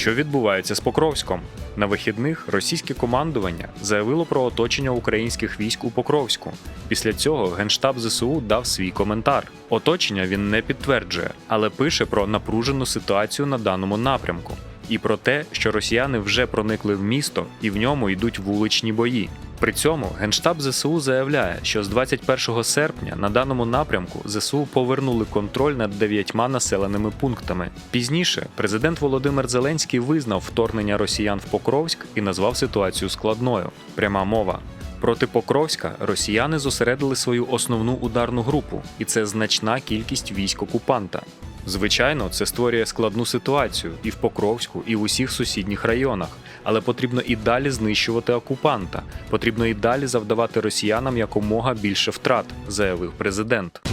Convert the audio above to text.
Що відбувається з Покровськом? На вихідних російське командування заявило про оточення українських військ у Покровську. Після цього генштаб ЗСУ дав свій коментар. Оточення він не підтверджує, але пише про напружену ситуацію на даному напрямку і про те, що росіяни вже проникли в місто і в ньому йдуть вуличні бої. При цьому Генштаб ЗСУ заявляє, що з 21 серпня на даному напрямку ЗСУ повернули контроль над дев'ятьма населеними пунктами. Пізніше президент Володимир Зеленський визнав вторгнення росіян в Покровськ і назвав ситуацію складною. Пряма мова. Проти Покровська росіяни зосередили свою основну ударну групу, і це значна кількість військ окупанта. Звичайно, це створює складну ситуацію і в Покровську, і в усіх сусідніх районах. Але потрібно і далі знищувати окупанта. Потрібно і далі завдавати росіянам якомога більше втрат, заявив президент.